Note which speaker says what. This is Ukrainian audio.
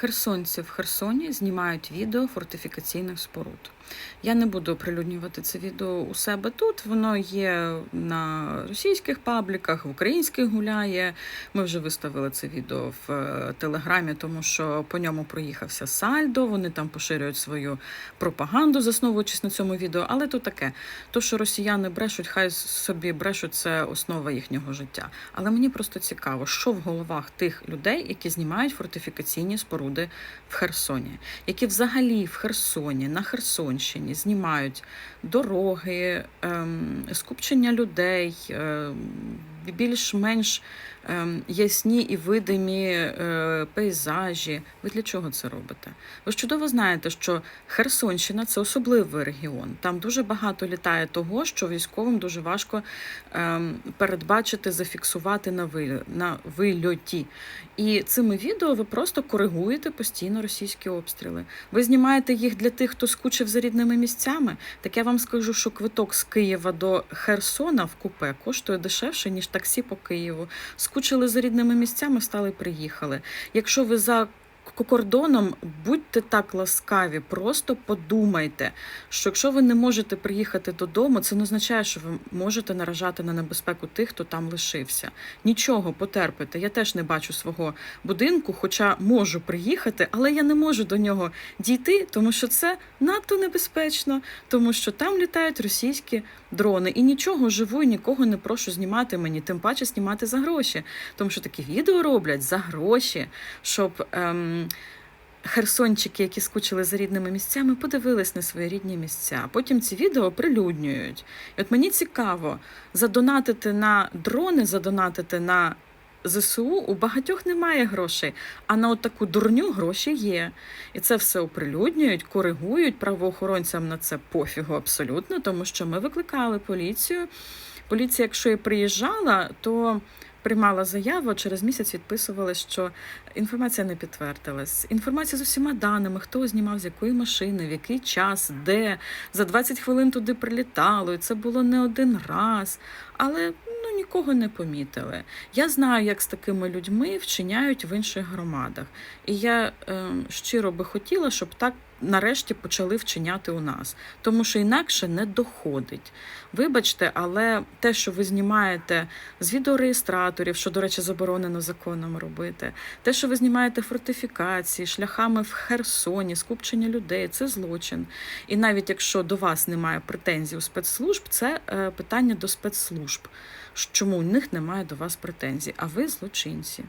Speaker 1: Херсонці в Херсоні знімають відео фортифікаційних споруд. Я не буду оприлюднювати це відео у себе тут. Воно є на російських пабліках, в українських гуляє. Ми вже виставили це відео в е, телеграмі, тому що по ньому проїхався сальдо. Вони там поширюють свою пропаганду, засновуючись на цьому відео. Але то таке. То, що росіяни брешуть, хай собі брешуть, це основа їхнього життя. Але мені просто цікаво, що в головах тих людей, які знімають фортифікаційні споруди в Херсоні, які взагалі в Херсоні, на Херсонщині знімають дороги, ем, скупчення людей, ем, більш-менш ем, ясні і видимі е, пейзажі. Ви для чого це робите? Ви ж чудово знаєте, що Херсонщина це особливий регіон. Там дуже багато літає того, що військовим дуже важко ем, передбачити, зафіксувати на, ви, на вильоті. І цими відео ви просто коригуєте постійно російські обстріли. Ви знімаєте їх для тих, хто скучив за рідними місцями. Так я вам скажу, що квиток з Києва до Херсона в купе коштує дешевше, ніж таксі по Києву. Скучили за рідними місцями, стали приїхали. Якщо ви за кордоном, будьте так ласкаві, просто подумайте, що якщо ви не можете приїхати додому, це не означає, що ви можете наражати на небезпеку тих, хто там лишився. Нічого, потерпите. Я теж не бачу свого будинку, хоча можу приїхати, але я не можу до нього дійти, тому що це надто небезпечно, тому що там літають російські дрони. І нічого живу, і нікого не прошу знімати мені, тим паче знімати за гроші. Тому що такі відео роблять за гроші, щоб. Ем, Херсончики, які скучили за рідними місцями, подивились на свої рідні місця. Потім ці відео прилюднюють. І от мені цікаво задонатити на дрони, задонатити на ЗСУ у багатьох немає грошей, а на таку дурню гроші є. І це все оприлюднюють, коригують правоохоронцям на це пофігу абсолютно, тому що ми викликали поліцію. Поліція, якщо і приїжджала, то приймала заяву, через місяць відписували, що інформація не підтвердилась. Інформація з усіма даними, хто знімав з якої машини, в який час, де за 20 хвилин туди прилітало. І це було не один раз. Але нікого не помітили. Я знаю, як з такими людьми вчиняють в інших громадах. І я е, щиро би хотіла, щоб так нарешті почали вчиняти у нас, тому що інакше не доходить. Вибачте, але те, що ви знімаєте з відеореєстраторів, що, до речі, заборонено законом робити, те, що ви знімаєте фортифікації, шляхами в Херсоні, скупчення людей, це злочин. І навіть якщо до вас немає претензій у спецслужб, це е, питання до спецслужб. Чому у них немає до вас претензій, а ви злочинці.